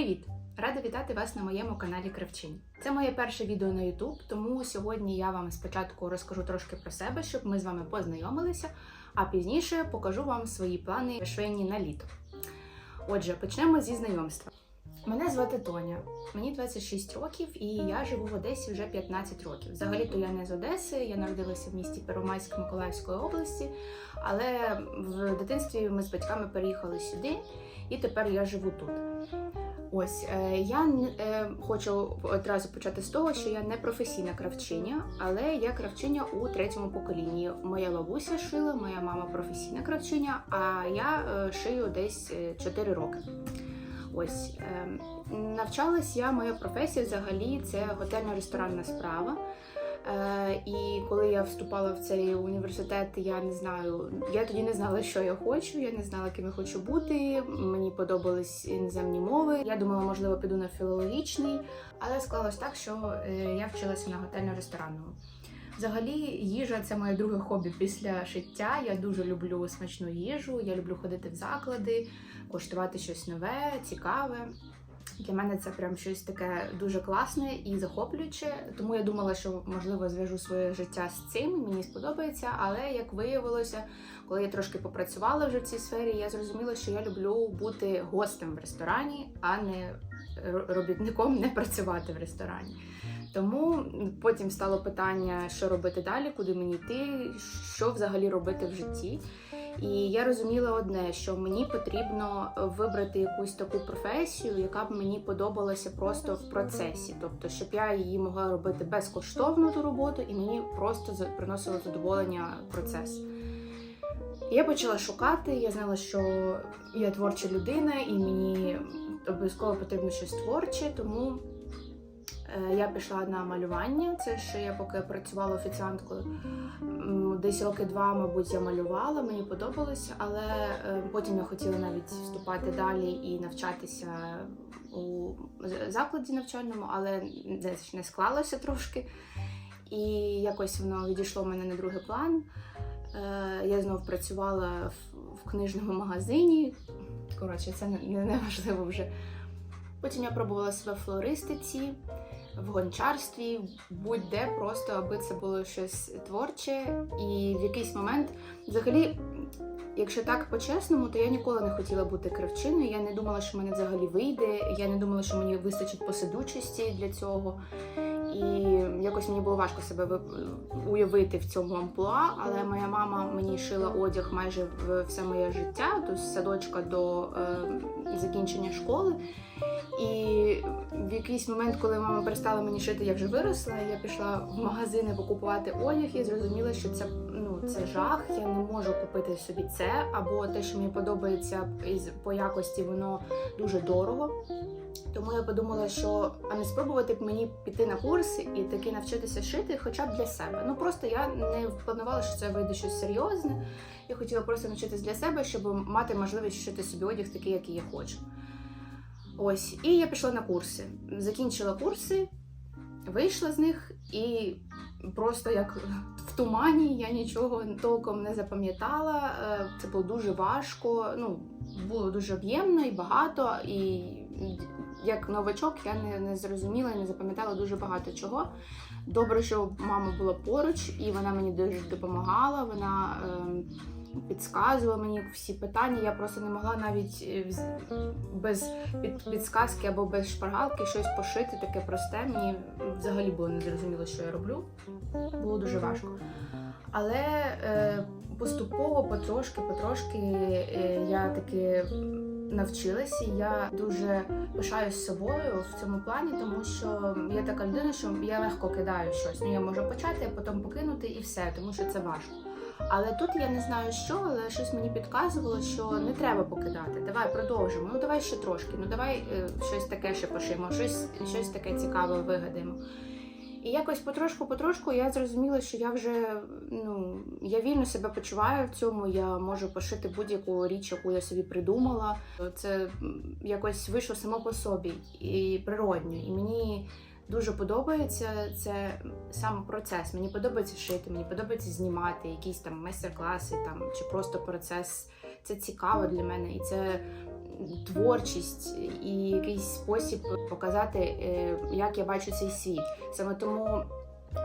Привіт! Рада вітати вас на моєму каналі Кравчинь. Це моє перше відео на YouTube, тому сьогодні я вам спочатку розкажу трошки про себе, щоб ми з вами познайомилися, а пізніше покажу вам свої плани швейні на літо. Отже, почнемо зі знайомства. Мене звати Тоня, мені 26 років і я живу в Одесі вже 15 років. Взагалі-то я не з Одеси, я народилася в місті Первомайськ Миколаївської області, але в дитинстві ми з батьками переїхали сюди, і тепер я живу тут. Ось е, я е, хочу одразу почати з того, що я не професійна кравчиня, але я кравчиня у третьому поколінні. Моя бабуся шила, моя мама професійна кравчиня, а я е, шию десь 4 роки. Ось навчалась я, моя професія взагалі це готельно-ресторанна справа. І коли я вступала в цей університет, я не знаю, я тоді не знала, що я хочу, я не знала, ким я хочу бути. Мені подобались іноземні мови. Я думала, можливо, піду на філологічний, але склалось так, що е, я вчилася на готельно-ресторанному. Взагалі, їжа це моє друге хобі після шиття. Я дуже люблю смачну їжу, я люблю ходити в заклади, коштувати щось нове, цікаве. Для мене це прям щось таке дуже класне і захоплююче. Тому я думала, що можливо зв'яжу своє життя з цим. Мені сподобається. Але як виявилося, коли я трошки попрацювала вже в цій сфері, я зрозуміла, що я люблю бути гостем в ресторані, а не робітником, не працювати в ресторані. Тому потім стало питання, що робити далі, куди мені йти, що взагалі робити в житті. І я розуміла одне, що мені потрібно вибрати якусь таку професію, яка б мені подобалася просто в процесі, тобто, щоб я її могла робити безкоштовно ту роботу, і мені просто приносило задоволення процес. Я почала шукати, я знала, що я творча людина, і мені обов'язково потрібно щось творче, тому Е, я пішла на малювання. Це ще я поки працювала офіціанткою. Десь роки два, мабуть, я малювала, мені подобалося, але е, потім я хотіла навіть вступати далі і навчатися у закладі навчальному, але десь не склалося трошки. І якось воно відійшло в мене на другий план. Е, я знов працювала в книжному магазині. Коротше, це не важливо вже. Потім я пробувала себе в флористиці в гончарстві, будь-де просто, аби це було щось творче. І в якийсь момент, взагалі, якщо так по-чесному, то я ніколи не хотіла бути кравчиною. Я не думала, що мене взагалі вийде. Я не думала, що мені вистачить посидучості для цього. І якось мені було важко себе уявити в цьому амплуа, але моя мама мені шила одяг майже все моє життя, то з садочка до е, закінчення школи. І в якийсь момент, коли мама перестала мені шити, я вже виросла. Я пішла в магазини покупувати одяг і зрозуміла, що це ну це жах. Я не можу купити собі це, або те, що мені подобається по якості, воно дуже дорого. Тому я подумала, що а не спробувати б мені піти на курс і таки навчитися шити, хоча б для себе. Ну просто я не планувала, що це вийде щось серйозне. Я хотіла просто навчитись для себе, щоб мати можливість шити собі одяг такий, який я хочу. Ось, і я пішла на курси. Закінчила курси, вийшла з них і просто як в тумані я нічого толком не запам'ятала. Е, це було дуже важко. Ну, було дуже об'ємно і багато. І як новачок я не, не зрозуміла і не запам'ятала дуже багато чого. Добре, що мама була поруч, і вона мені дуже допомагала. Вона е, підказувала мені всі питання. Я просто не могла навіть е, без підсказки або без шпаргалки щось пошити, таке просте. Мені взагалі було незрозуміло, що я роблю. Було дуже важко. Але е, поступово, потрошки, потрошки е, я таки навчилася. Я дуже пишаюсь собою в цьому плані, тому що я така людина, що я легко кидаю щось. Ну я можу почати, а потім покинути і все, тому що це важко. Але тут я не знаю що, але щось мені підказувало, що не треба покидати. Давай продовжимо. Ну давай ще трошки. Ну давай е, щось таке ще пошимо, щось щось таке цікаве вигадаємо. І якось потрошку-потрошку я зрозуміла, що я вже ну я вільно себе почуваю в цьому. Я можу пошити будь-яку річ, яку я собі придумала. Це якось вийшло само по собі і природньо. І мені дуже подобається це сам процес. Мені подобається шити, мені подобається знімати якісь там майстер-класи там чи просто процес. Це цікаво для мене, і це творчість і якийсь спосіб показати, е, як я бачу цей світ. Саме тому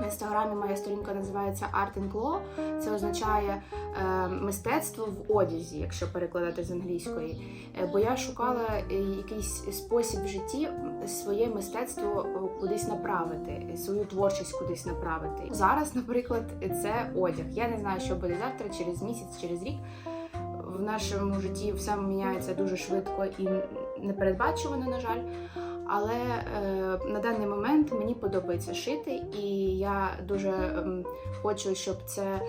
в інстаграмі моя сторінка називається Art and Glow. Це означає е, мистецтво в одязі, якщо перекладати з англійської. Е, бо я шукала якийсь спосіб в житті своє мистецтво кудись направити, свою творчість кудись направити. Зараз, наприклад, це одяг. Я не знаю, що буде завтра, через місяць, через рік. В нашому житті все міняється дуже швидко і непередбачувано, на жаль. Але е, на даний момент мені подобається шити, і я дуже е, хочу, щоб це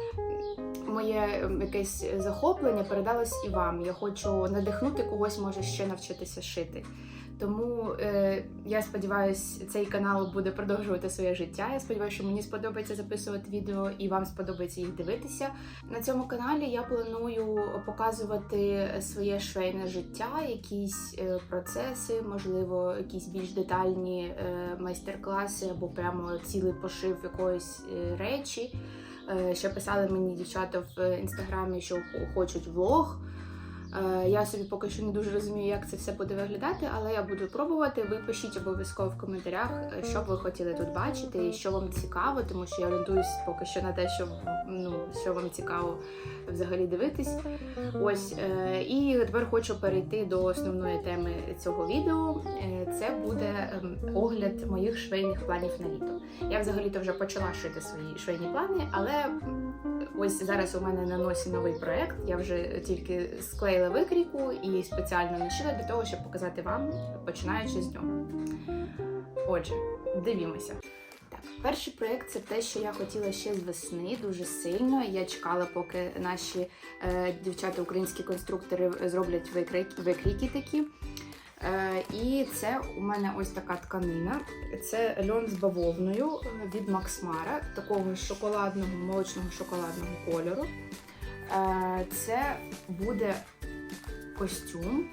моє ем, якесь захоплення передалось і вам. Я хочу надихнути когось, може ще навчитися шити. Тому е, я сподіваюся, цей канал буде продовжувати своє життя. Я сподіваюся, що мені сподобається записувати відео і вам сподобається їх дивитися. На цьому каналі я планую показувати своє швейне життя, якісь е, процеси, можливо, якісь більш детальні е, майстер-класи або прямо цілий пошив якоїсь е, речі. Ще писали мені дівчата в інстаграмі, що хочуть влог. Е, Я собі поки що не дуже розумію, як це все буде виглядати, але я буду пробувати. Ви пишіть обов'язково в коментарях, е, що б ви хотіли тут бачити і що вам цікаво, тому що я орієнтуюсь поки що на те, що ну що вам цікаво взагалі дивитись. Ось е, і тепер хочу перейти до основної теми цього відео. Це буде ем, огляд моїх швейних планів на літо. Я взагалі-то вже почала шити свої швейні плани, але ось зараз у мене на носі новий проект. Я вже тільки склеїла викрійку і спеціально нашила для того, щоб показати вам, починаючи з нього. Отже, дивімося. Так, перший проєкт це те, що я хотіла ще з весни дуже сильно. Я чекала, поки наші е, дівчата, українські конструктори зроблять викрійки, викрійки такі. Е, і це у мене ось така тканина. Це льон з бавовною від Максмара, такого шоколадного, молочного шоколадного кольору. Е, це буде костюм,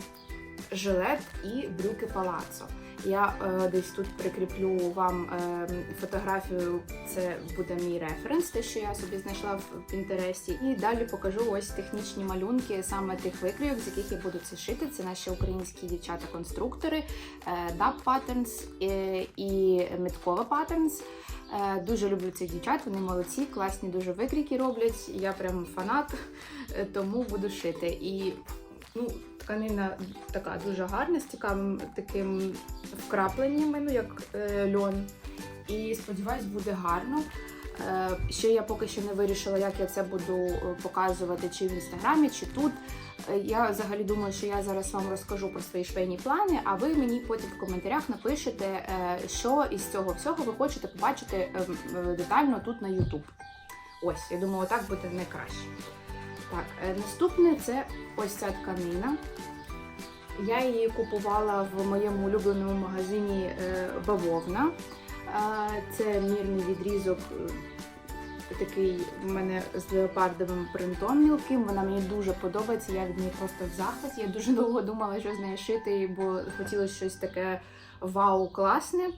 жилет і брюки палацо. Я е, десь тут прикріплю вам е, фотографію. Це буде мій референс, те, що я собі знайшла в Пінтересті. І далі покажу ось технічні малюнки саме тих викрійок, з яких я буду це шити. Це наші українські дівчата-конструктори, е, Dub Patterns е, і Миткова Patterns. Е, Дуже люблю цих дівчат, вони молодці, класні дуже викрійки роблять. Я прям фанат, тому буду шити. І ну, тканина така дуже гарна, з цікавим таким вкрапленнями, ну як е, льон. І сподіваюсь, буде гарно. Е, ще я поки що не вирішила, як я це буду е, показувати, чи в інстаграмі, чи тут. Е, Я взагалі думаю, що я зараз вам розкажу про свої швейні плани, а ви мені потім в коментарях напишете, що із цього всього ви хочете побачити е, е, детально тут на YouTube. Ось, я думаю, так буде найкраще. Так, е, наступне це ось ця тканина. Я її купувала в моєму улюбленому магазині е, Бавовна. Це мірний відрізок, е, такий в мене з леопардовим принтом мілким. Вона мені дуже подобається. Я від неї просто в захваті. Я дуже довго думала, що з нею шити, бо хотілося щось таке вау, класне.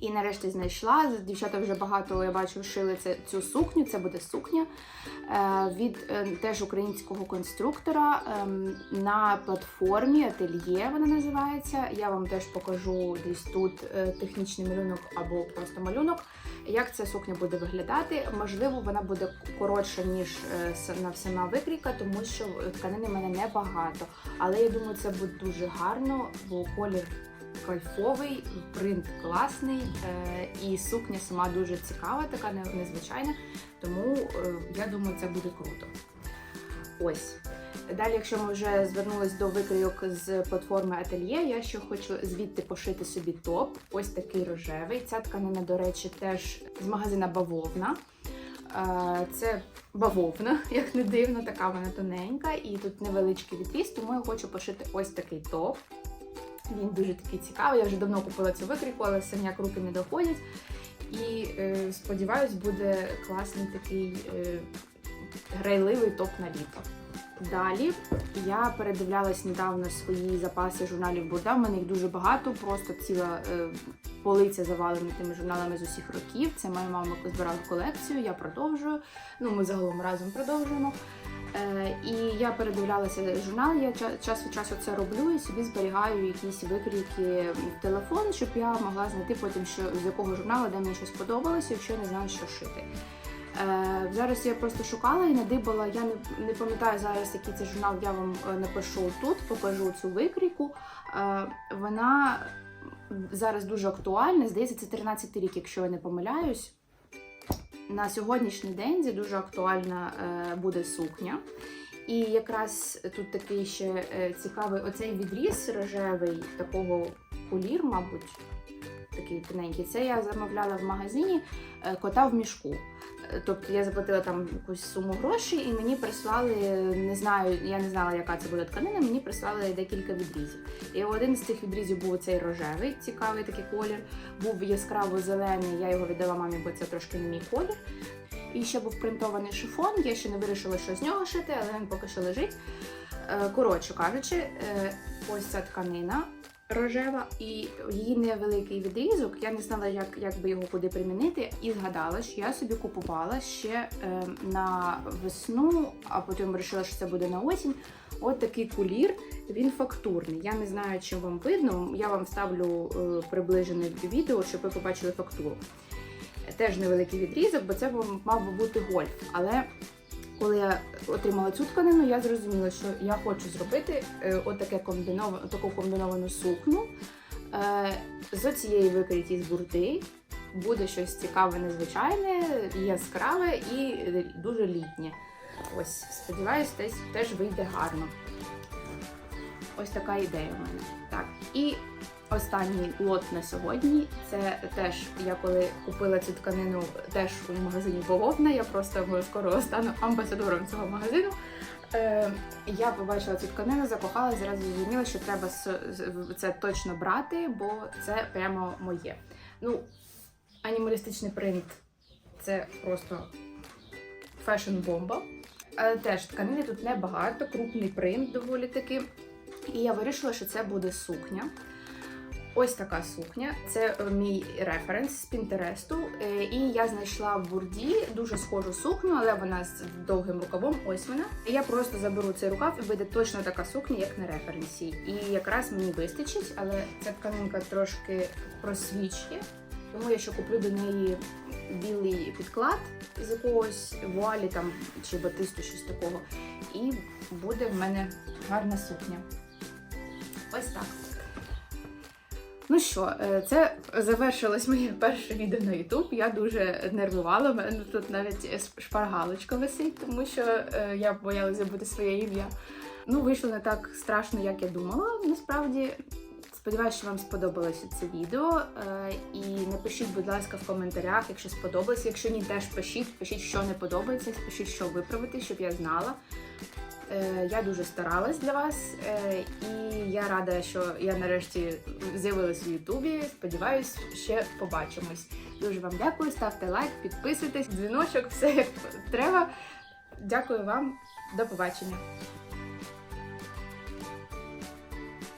І нарешті знайшла. Дівчата вже багато я бачу шили це, цю сукню. Це буде сукня е, від е, теж українського конструктора е, на платформі Ательє вона називається. Я вам теж покажу десь тут е, технічний малюнок або просто малюнок. Як ця сукня буде виглядати? Можливо, вона буде коротша, ніж сама сама викрійка, тому що тканини в мене небагато. Але я думаю, це буде дуже гарно, бо колір кайфовий, принт класний, е, і сукня сама дуже цікава, така незвичайна. Тому е, я думаю, це буде круто. Ось. Далі, якщо ми вже звернулись до викрійок з платформи Ательє, я ще хочу звідти пошити собі топ. Ось такий рожевий. Ця тканина, до речі, теж з магазина Бавовна. Е, Це бавовна, як не дивно, така вона тоненька, і тут невеличкий відріз, тому я хочу пошити ось такий топ. Він дуже такий цікавий. Я вже давно купила цю викрійку, але все ніяк руки не доходять. І е, сподіваюсь, буде класний такий е, грайливий топ на літо. Далі я передивлялась недавно свої запаси журналів Бурда. В мене їх дуже багато, просто ціла е, полиця завалена тими журналами з усіх років. Це моя мама збирала колекцію, я продовжую. Ну, ми загалом разом продовжуємо. Е, І я передивлялася журнал, я час від часу це роблю і собі зберігаю якісь викрійки в телефон, щоб я могла знайти потім, що з якого журналу, де мені щось сподобалося, якщо я не знаю, що шити. Е, зараз я просто шукала і надибала. Я не, не пам'ятаю зараз, який це журнал, я вам е, напишу тут, покажу цю викрійку. Вона зараз дуже актуальна. Здається, це 13 рік, якщо я не помиляюсь. На сьогоднішній день дуже актуальна е, буде сукня. І якраз тут такий ще е, цікавий оцей відріз рожевий, такого кулір, мабуть, такий тоненький. Це я замовляла в магазині е, кота в мішку. Е, Тобто я заплатила там якусь суму грошей, і мені прислали, не знаю, я не знала, яка це буде тканина, мені прислали декілька відрізів. І один з цих відрізів був цей рожевий, цікавий такий колір. Був яскраво зелений, я його віддала мамі, бо це трошки не мій колір. І ще був принтований шифон, я ще не вирішила, що з нього шити, але він поки що лежить. Е, Коротше кажучи, ось ця тканина рожева, і її невеликий відрізок. Я не знала, як, як би його куди примінити, і згадала, що я собі купувала ще е, на весну, а потім вирішила, що це буде на осінь. От такий кулір, він фактурний. Я не знаю, чи вам видно. Я вам ставлю е, приближене відео, щоб ви побачили фактуру. Теж невеликий відрізок, бо це мав би бути гольф. Але коли я отримала цю тканину, я зрозуміла, що я хочу зробити е, отаке комбінов... таку комбіновану сукню е, з цієї викриті з бурти. Буде щось цікаве, незвичайне, яскраве і е, дуже літнє. Ось, сподіваюсь, теж, вийде гарно. Ось така ідея в мене. Так, і останній лот на сьогодні. Це теж я коли купила цю тканину теж у магазині Бововна. Я просто скоро стану амбасадором цього магазину. Е, я побачила цю тканину, закохалася, зразу зрозуміла, що треба це точно брати, бо це прямо моє. Ну, анімалістичний принт це просто фешн-бомба. Але теж тканини тут небагато, крупний принт доволі таки. І я вирішила, що це буде сукня. Ось така сукня. Це е, мій референс з Пінтересту. І я знайшла в бурді дуже схожу сукню, але вона з довгим рукавом. Ось вона. Я просто заберу цей рукав і буде точно така сукня, як на референсі. І якраз мені вистачить, але ця тканинка трошки просвічує. Тому я ще куплю до неї білий підклад з якогось вуалі там чи батисту, щось такого. І буде в мене гарна сукня. Ось так. Ну що, е, це завершилось моє перше відео на YouTube. Я дуже нервувала. У мене тут навіть шпаргалочка висить, тому що е, я боялася забути своє ім'я. Ну, вийшло не так страшно, як я думала. Насправді, сподіваюся, що вам сподобалося це відео. Е, І напишіть, будь ласка, в коментарях, якщо сподобалося. Якщо ні, теж пишіть, пишіть, що не подобається, пишіть, що виправити, щоб я знала. Е, Я дуже старалась для вас, е, і я рада, що я нарешті з'явилась у Ютубі. Сподіваюсь, ще побачимось. Дуже вам дякую. Ставте лайк, підписуйтесь, дзвіночок, все як треба. Дякую вам, до побачення.